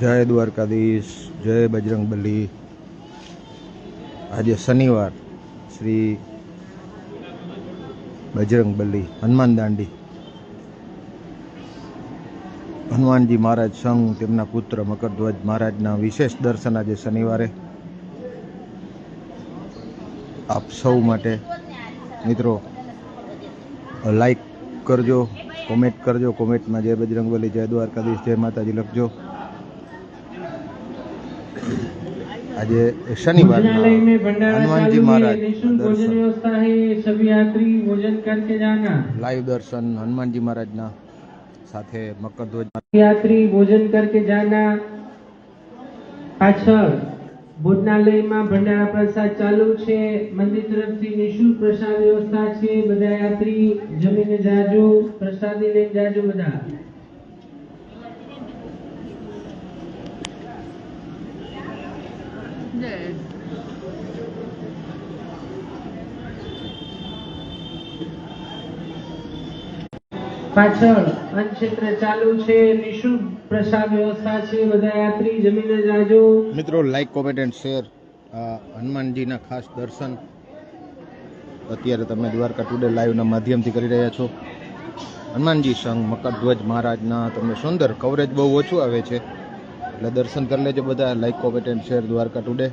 જય દ્વારકાધીશ, જય બજરંગબલી. આજે શનિવાર, શ્રી બજરંગબલી, હનુમાન દાંડી. હનુમાનજી મહારાજ સંઘ, તેમના પુત્ર મકરધ્વજ મહારાજના વિશેષ દર્શન આજે શનિવારે. આપ સૌ માટે, મિત્રો લાઈક કરજો કોમેન્ટ કરજો કોમેન્ટમાં જય બજરંગબલી, જય દ્વારકાધીશ, જય માતાજી લખજો. આજે શનિવારના હનુમાનજી મહારાજ લાઈવ દર્શન હનુમાનજી મહારાજના સાથે મકરધ્વજ યાત્રી ભોજન કરકે જાના. પાછળ ભોજનાલયમાં ભંડારા પ્રસાદ ચાલુ છે. મંદિર તરફથી નિઃશુલ્ક પ્રસાદ વ્યવસ્થા છે. બધા યાત્રી જમીને જાજો પ્રસાદી લઈને જાજો બધા. પાછળ અન્ન ક્ષેત્ર ચાલુ છે. નિશુલ્ક પ્રસાદ વ્યવસ્થા છે. બધા યાત્રી જમીને જાજો. મિત્રો લાઈક કોમેન્ટ એન્ડ શેર હનુમાનજીના ખાસ દર્શન અત્યારે તમે દ્વારકા ટુડે લાઈવના માધ્યમથી કરી રહ્યા છો. હનુમાનજી સંઘ મકરધ્વજ મહારાજના તમને સુંદર કવરેજ બહુ ઓછું આવે છે. એટલે દર્શન કરી લેજો બધા. Like comment and share Dwarka today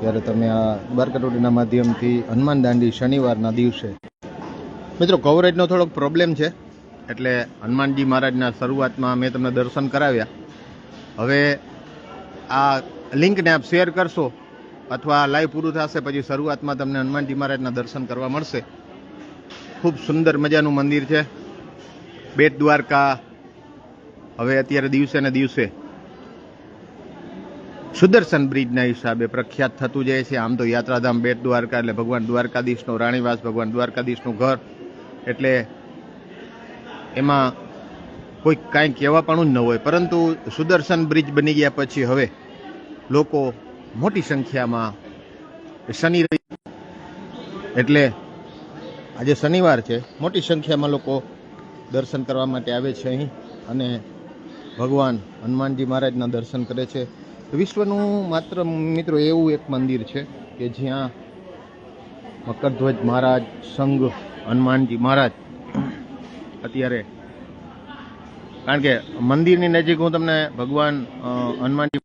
ત્યારે તમે આ દ્વારકા ટુડેના માધ્યમથી હનુમાન દાંડી શનિવારના દિવસે. મિત્રો કવરેજનો થોડોક પ્રોબ્લેમ છે. એટલે હનુમાનજી મહારાજના શરૂઆતમાં મેં તમને દર્શન કરાવ્યા. હવે આ લિંકને આપ શેર કરશો અથવા લાઈવ પૂરું થશે, પછી શરૂઆતમાં તમને હનુમાનજી મહારાજના દર્શન કરવા મળશે. ખૂબ સુંદર મજાનું મંદિર છે. બેટ દ્વારકા હવે અત્યારે દિવસે ને દિવસે સુદર્શન બ્રિજના હિસાબે પ્રખ્યાત થતું જાય છે. આમ તો યાત્રાધામ બેટ દ્વારકા એટલે ભગવાન દ્વારકાધીશનો રાણીવાસ, ભગવાન દ્વારકાધીશનું ઘર. એટલે એમાં કોઈ કાંઈ કહેવાપણું જ ન હોય. પરંતુ સુદર્શન બ્રિજ બની ગયા પછી હવે લોકો મોટી સંખ્યામાં શનિ રવિ એટલે આજે શનિવાર છે. મોટી સંખ્યામાં લોકો દર્શન કરવા માટે આવે છે અહીં. અને ભગવાન હનુમાનજી મહારાજના દર્શન કરે છે. વિશ્વનું માત્ર મિત્રો એવું એક મંદિર છે કે જ્યાં મકરધ્વજ મહારાજ, સંઘ, હનુમાનજી મહારાજ અત્યારે કારણ કે મંદિરની નજીક હું તમને ભગવાન હનુમાનજી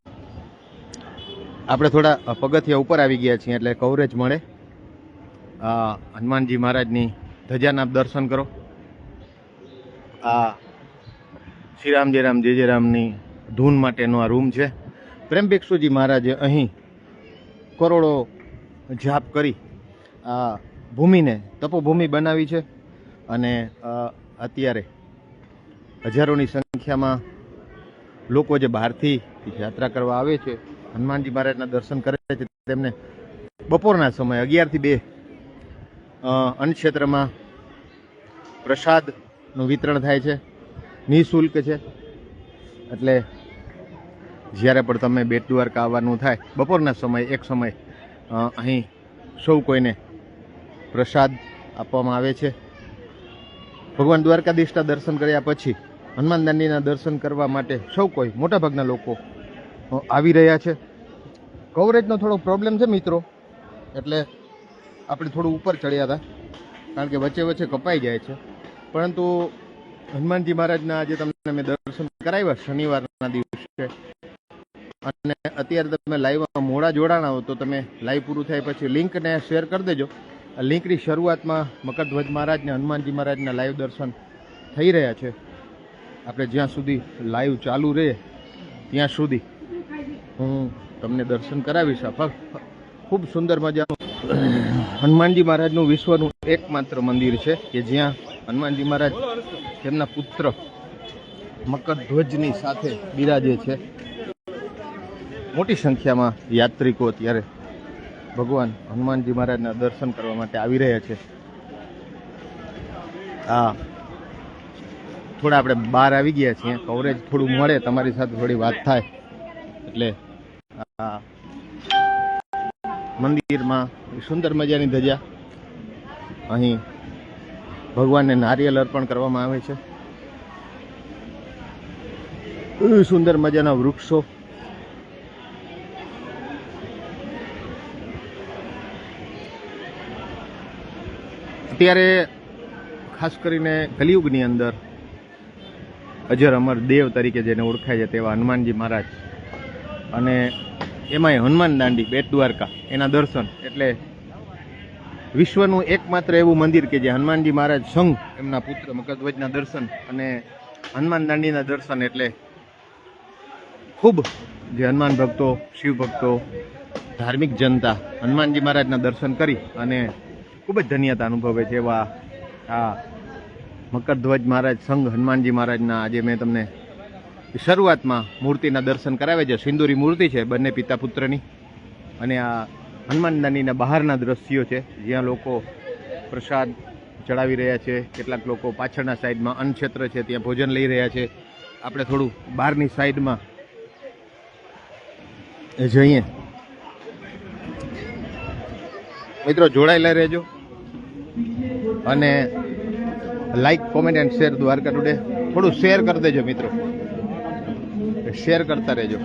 આપણે થોડા પગથિયા ઉપર આવી ગયા છીએ એટલે કવરેજ મળે. હનુમાનજી મહારાજની ધજાના દર્શન કરો. આ શ્રી રામ જય રામ, જય જય ધૂન માટેનો આ રૂમ છે. પ્રેમ ભિક્ષુજી મહારાજે અહીં કરોડો જાપ કરી આ ભૂમિને તપોભૂમિ બનાવી છે અને અત્યારે હજારોની સંખ્યામાં લોકો જે બહારથી યાત્રા કરવા આવે છે, હનુમાનજી મહારાજના દર્શન કરે છે તેમને બપોરના સમયે અગિયારથી બે અન્ન ક્ષેત્રમાં પ્રસાદનું વિતરણ થાય છે. નિઃશુલ્ક છે. એટલે જ્યારે પણ તમે બેટ દ્વારકા આવવાનું થાય, બપોરના સમય, એક સમય અહીં સૌ કોઈને પ્રસાદ આપવામાં આવે છે. ભગવાન દ્વારકાધીશના દર્શન કર્યા પછી, હનુમાન દાંડીના દર્શન કરવા માટે સૌ કોઈ મોટાભાગના લોકો આવી રહ્યા છે. કવરેજનો થોડો પ્રોબ્લેમ છે મિત્રો, એટલે આપણે થોડું ઉપર ચડ્યા હતા, કારણ કે વચ્ચે વચ્ચે કપાઈ જાય છે. પરંતુ હનુમાનજી મહારાજના આજે તમને મેં દર્શન કરાવ્યા શનિવારના દિવસે. અને અત્યારે તમે લાઈવમાં મોડા જોડાણા હો, તો તમે લાઈવ પૂરું થાય પછી લિંકને શેર કરી દેજો. લિંકની શરૂઆતમાં મકરધ્વજ મહારાજને હનુમાનજી મહારાજના લાઈવ દર્શન થઈ રહ્યા છે. આપણે જ્યાં સુધી લાઈવ ચાલુ રહે, ત્યાં સુધી હું તમને દર્શન કરાવીશ. ખૂબ સુંદર મજાનું હનુમાનજી મહારાજનું વિશ્વનું એકમાત્ર મંદિર છે, કે જ્યાં હનુમાનજી મહારાજ તેમના પુત્ર મકરધ્વજની સાથે બિરાજે છે. મોટી સંખ્યામાં યાત્રિકો અત્યારે ભગવાન હનુમાનજી મહારાજના દર્શન કરવા માટે આવી રહ્યા છે. આ થોડા આપણે બહાર આવી ગયા છીએ. કવરેજ થોડું મળે, તમારી સાથે થોડી વાત થાય. એટલે આ મંદિરમાં સુંદર મજાની ધજા. અહીં ભગવાનને નારિયેલ અર્પણ કરવામાં આવે છે. સુંદર મજાના વૃક્ષો. અત્યારે ખાસ કરીને કલિયુગની અંદર અજર અમર દેવ તરીકે જેને ઓળખાય છે તેવા હનુમાનજી મહારાજ અને એમાંય હનુમાન દાંડી, બેટ દ્વારકા, એના દર્શન એટલે વિશ્વનું એકમાત્ર એવું મંદિર કે જે હનુમાનજી મહારાજ સંઘ, એમના પુત્ર મકરધ્વજના દર્શન અને હનુમાન દાંડીના દર્શન એટલે ખૂબ જે હનુમાન ભક્તો, શિવ ભક્તો, ધાર્મિક જનતા હનુમાનજી મહારાજના દર્શન કરી અને ખૂબ જ ધન્યતા અનુભવે છે એવા આ મકરધ્વજ મહારાજ સંઘ, હનુમાનજી મહારાજના આજે મેં તમને શરૂઆતમાં મૂર્તિના દર્શન કરાવે છે. સિંદુરી મૂર્તિ છે, બંને પિતા પુત્રની. અને આ હનુમાન દાંડીના બહારના દ્રશ્યો છે. જ્યાં લોકો પ્રસાદ ચડાવી રહ્યા છે. કેટલાક લોકો પાછળના સાઈડમાં અન્નક્ષેત્ર છે, ત્યાં ભોજન લઈ રહ્યા છે. આપણે થોડું બહારની સાઈડમાં જઈએ. મિત્રો, જોડાયેલા રહેજો. અને like comment and share Dwarka today થોડું શેર કરી દેજો મિત્રો. શેર કરતા રહેજો.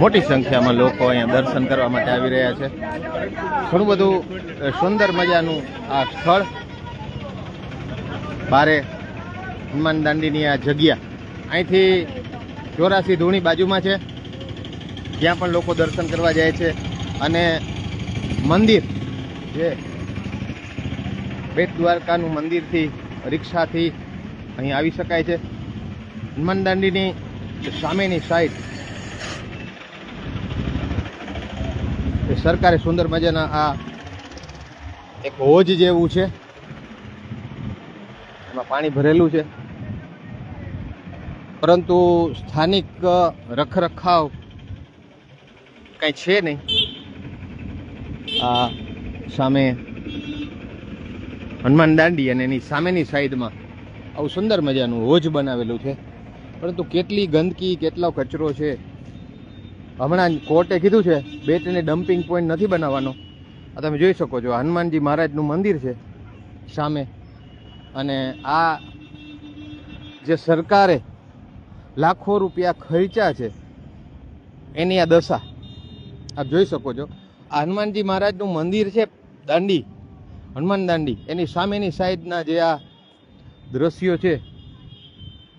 મોટી સંખ્યામાં લોકો અહીંયા દર્શન કરવા માટે આવી રહ્યા છે. ઘણું બધું સુંદર મજાનું આ સ્થળ. બારે હનુમાન દાંડીની આ જગ્યા. અહીંથી ચોરાસી ધૂણી બાજુમાં છે. ત્યાં પણ લોકો દર્શન કરવા જાય છે. અને મંદિર, જે બેટ દ્વારકાનું મંદિરથી રિક્ષાથી અહીં આવી શકાય છે. હનુમાન દાંડીની સામેની સાઈડ એ સરકારે સુંદર મજાના આ એક હોજ જેવું છે. એમાં પાણી ભરેલું છે. પરંતુ સ્થાનિક રખરખાવ કંઈ છે નહીં. આ સામે હનુમાન દાંડી અને એની સામેની સાઈડમાં આવું સુંદર મજાનું હોજ બનાવેલું છે. પરંતુ કેટલી ગંદકી, કેટલો કચરો છે? હમણાં કોર્ટે કીધું છે, બેટને ડમ્પિંગ પોઈન્ટ નથી બનાવવાનો. આ તમે જોઈ શકો છો હનુમાનજી મહારાજનું મંદિર છે સામે. અને આ જે સરકારે લાખો રૂપિયા ખર્ચા છે, એની આ દશા. આપ જોઈ શકો છો હનુમાનજી મહારાજનું મંદિર છે દાંડી. હનુમાન દાંડી એની સામેની સાઈડના જે આ દ્રશ્યો છે,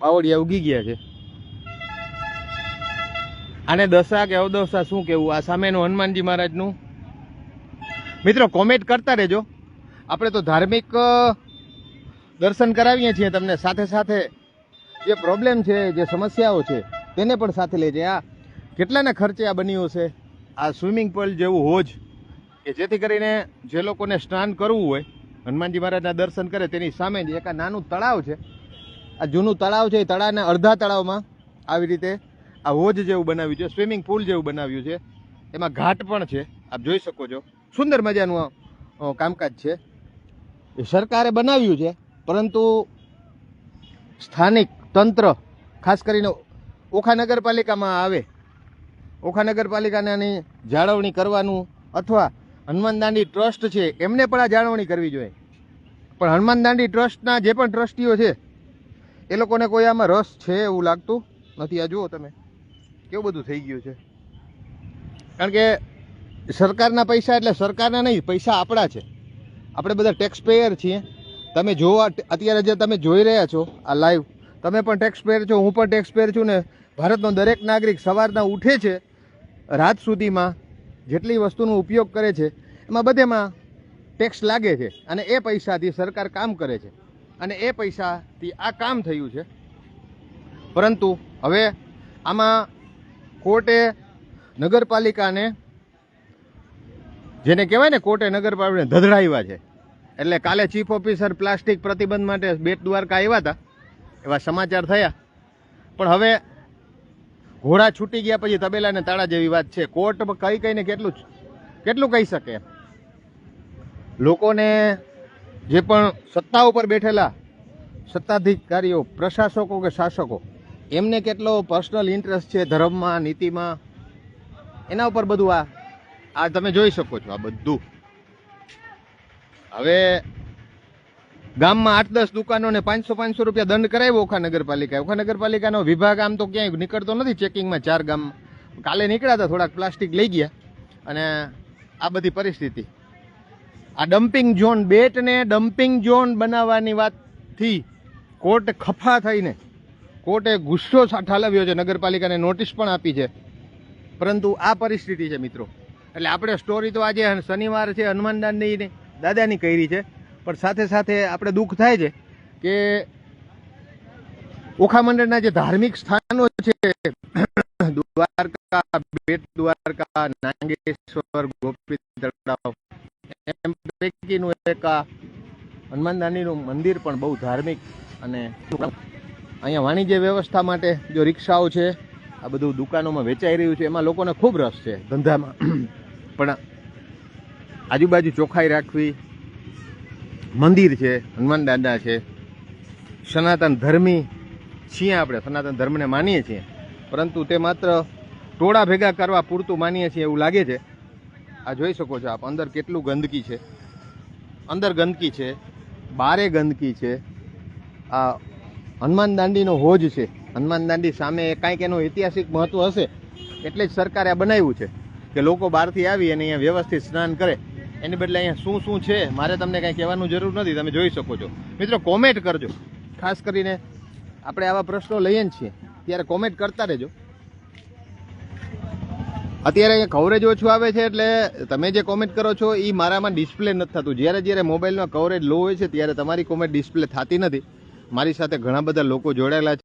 બાવળિયા ઉગી ગયા છે. આને દશા કે અવદશા શું કેવું આ સામેનું હનુમાનજી મહારાજનું? મિત્રો કોમેન્ટ કરતા રહેજો. આપણે તો ધાર્મિક દર્શન કરાવીએ છીએ તમને. સાથે સાથે જે પ્રોબ્લેમ છે, જે સમસ્યાઓ છે, તેને પણ સાથે લેજે. આ કેટલાના ખર્ચે આ બન્યું હશે? આ સ્વિમિંગ પુલ જેવું હોજ કે જેથી કરીને જે લોકોને સ્નાન કરવું હોય, હનુમાનજી મહારાજના દર્શન કરે, તેની સામે જ એક આ નાનું તળાવ છે, આ જૂનું તળાવ છે, એ તળાવના અડધા તળાવમાં આવી રીતે આ હોજ જેવું બનાવ્યું છે, સ્વિમિંગ પુલ જેવું બનાવ્યું છે. એમાં ઘાટ પણ છે, આપ જોઈ શકો છો. સુંદર મજાનું કામકાજ છે. એ સરકારે બનાવ્યું છે, પરંતુ સ્થાનિક તંત્ર, ખાસ કરીને ઓખા નગરપાલિકામાં આવે. ઓખા નગરપાલિકાને જાળવણી કરવાનું અથવા હનુમાન દાંડી ટ્રસ્ટ છે, એમને પણ આ જાળવણી કરવી જોઈએ. પણ હનુમાન દાંડી ટ્રસ્ટના જે પણ ટ્રસ્ટીઓ છે, એ લોકોને કોઈ આમાં રસ છે એવું લાગતું નથી? આ જુઓ તમે, કેવું બધું થઈ ગયું છે. કારણ કે સરકારના પૈસા એટલે સરકારના નહીં, પૈસા આપણા છે. આપણે બધા ટેક્સ પેયર છીએ. તમે જોવા, અત્યારે જે તમે જોઈ રહ્યા છો, આ લાઈવ તમે પણ ટેક્સ પેયર છો, હું પણ ટેક્સ પેયર છું ને, ભારતનો દરેક નાગરિક સવારના ઉઠે છે, રાત સુધીમાં જેટલી વસ્તુનો ઉપયોગ કરે છે, એમાં બધેમાં ટેક્સ લાગે છે અને એ પૈસાથી સરકાર કામ કરે છે. અને એ પૈસાથી આ કામ થયું છે. પરંતુ હવે આમાં કોર્ટે નગરપાલિકાને, જેને કહેવાય ને કોર્ટે નગરપાલિકાને ધધડાવ્યા છે. એટલે કાલે ચીફ ઓફિસર પ્લાસ્ટિક પ્રતિબંધ માટે બેટ દ્વારકા આવ્યા હતા, એવા સમાચાર થયા. પણ હવે ઘોડા છૂટી ગયા પછી તબેલાને તાળા જેવી વાત છે. કોર્ટ કઈ કઈને કેટલું કેટલું કહી શકે લોકોને જે પણ સત્તા ઉપર બેઠેલા સત્તાધિકારીઓ, પ્રશાસકો કે શાસકો, એમને કેટલો પર્સનલ ઇન્ટરેસ્ટ છે ધર્મમાં, નીતિમાં, એના ઉપર બધું આ આ તમે જોઈ શકો છો, આ બધું. હવે ગામમાં આઠ દસ દુકાનોને પાંચસો પાંચસો રૂપિયા દંડ કરાવ્યો ઓખા નગરપાલિકાએ. ઓખા નગરપાલિકાનો વિભાગ આમ તો ક્યાંય નીકળતો નથી ચેકિંગમાં ચાર ગામ. કાલે નીકળ્યા હતા, થોડાક પ્લાસ્ટિક લઈ ગયા અને આ બધી પરિસ્થિતિ. આ ડમ્પિંગ ઝોન બેટને ડમ્પિંગ ઝોન બનાવવાની વાતથી કોર્ટ ખફા થઈને, કોર્ટે ગુસ્સો ઠાલવ્યો છે, નગરપાલિકાને નોટિસ પણ આપી છે. પરંતુ આ પરિસ્થિતિ છે મિત્રો. એટલે આપણે સ્ટોરી તો આજે શનિવાર છે હનુમાન દાદાની દાદાની કરી છે. પણ સાથે સાથે આપણે દુઃખ થાય છે કે ઓખા મંડળના જે ધાર્મિક સ્થાનો છે, દ્વારકા, બેટ દ્વારકા, નાગેશ્વર ગોપી તળાવ, એમ પૈકીનું એક આ હનુમાન દાદાનું મંદિર પણ બહુ ધાર્મિક અને અહીંયા વાણિજ્ય વ્યવસ્થા માટે જો રિક્ષાઓ છે, આ બધું દુકાનોમાં વેચાઈ રહ્યું છે, એમાં લોકોને ખૂબ રસ છે ધંધામાં. પણ આજુબાજુ ચોખ્ખાઈ રાખવી મંદિર છે. હનુમાન દાદા છે. સનાતન ધર્મી છીએ આપણે. સનાતન ધર્મને માનીએ છીએ. પરંતુ તે માત્ર ટોળા ભેગા કરવા પૂરતું માનીએ છીએ એવું લાગે છે. આ જોઈ શકો છો આપ. અંદર કેટલું ગંદકી છે. અંદર ગંદકી છે. બારે ગંદકી છે. આ હનુમાન દાંડીનો હોજ છે. હનુમાન દાંડી સામે કાંઈક એનું ઐતિહાસિક મહત્વ હશે. એટલે જ સરકારે આ બનાવ્યું છે. કે લોકો બહારથી આવી અને અહીંયા વ્યવસ્થિત સ્નાન કરે. એની બદલે અહીંયા શું શું છે, મારે તમને કાંઈ કહેવાનું જરૂર નથી, તમે જોઈ શકો છો. મિત્રો કોમેન્ટ કરજો. ખાસ કરીને આપણે આવા પ્રશ્નો લઈએ જ છીએ, ત્યારે કોમેન્ટ કરતા રહેજો. અત્યારે અહીંયા કવરેજ ઓછું આવે છે એટલે તમે જે કોમેન્ટ કરો છો એ મારામાં ડિસ્પ્લે નથી થતું. જ્યારે જ્યારે મોબાઈલમાં કવરેજ લો હોય છે, ત્યારે તમારી કોમેન્ટ ડિસ્પ્લે થતી નથી. મારી સાથે ઘણા બધા લોકો જોડાયેલા છે.